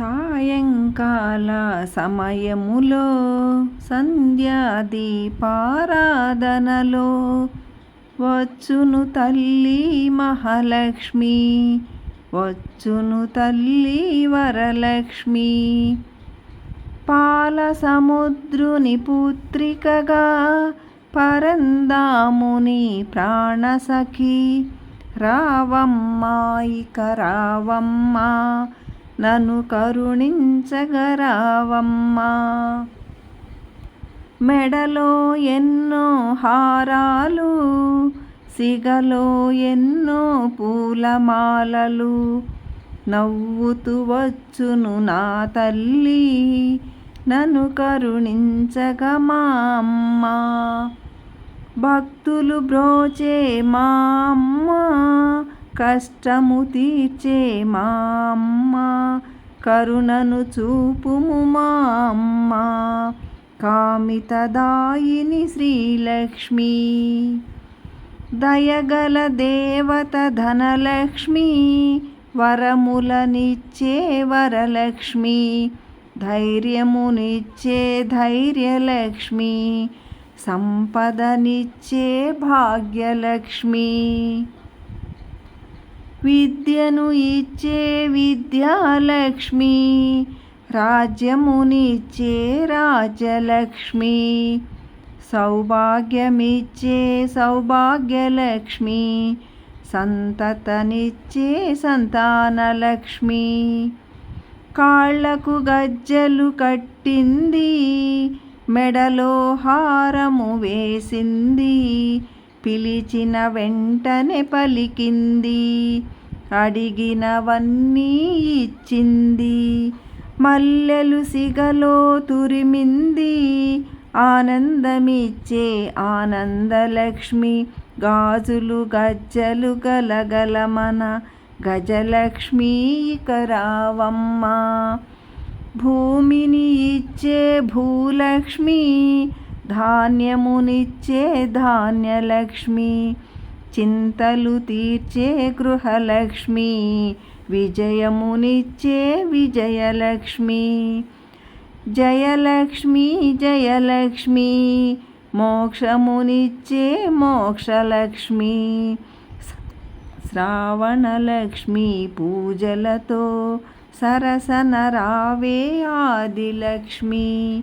సాయంకాల సమయములో సంధ్యాదీపారాధనలో వచ్చును తల్లి మహాలక్ష్మి వచ్చును తల్లి వరలక్ష్మి. పాల సముద్రుని పుత్రికగా పరందాముని ప్రాణసఖి రావమ్మా ఇక రావమ్మా నన్ను కరుణించగరావమ్మా. మెడలో ఎన్నో హారాలు సిగలో ఎన్నో పూలమాలలు నవ్వుతూ వచ్చును నా తల్లి నన్ను కరుణించగ మా అమ్మ. భక్తులు బ్రోచే మా అమ్మ కష్టము తీర్చే మా అమ్మ. కరుణను చూపుము మా అమ్మ. కామితదాయిని శ్రీలక్ష్మి. దయగల దేవత ధనలక్ష్మి. వరములనిచ్చే వరలక్ష్మి. ధైర్యమునిచ్చే ధైర్యలక్ష్మి. సంపదనిచ్చే భాగ్యలక్ష్మి. విద్యను ఇచ్చే విద్యాలక్ష్మి రాజ్యమునిచ్చే రాజ్యలక్ష్మి సౌభాగ్యమిచ్చే సౌభాగ్యలక్ష్మి సంతతనిచ్చే సంతానలక్ష్మి. కాళ్ళకు గజ్జలు కట్టింది మెడలో హారము వేసింది పిలిచిన వెంటనే పలికింది. అడిగినవన్నీ ఇచ్చింది. మల్లెలు సిగలో తురిమింది. ఆనందమిచ్చే ఆనందలక్ష్మి. గాజులు గజ్జలు గలగలమన గజలక్ష్మీ కరావమ్మ భూమిని ఇచ్చే భూలక్ష్మి ధాన్యమునిచ్చే ధాన్యలక్ష్మి చింతలు తీర్చే గృహలక్ష్మి విజయమునిచ్చే విజయలక్ష్మి. జయలక్ష్మి జయలక్ష్మి మోక్షమునిచ్చే మోక్షలక్ష్మి. శ్రావణలక్ష్మి పూజలతో సరసన రావే ఆదిలక్ష్మి.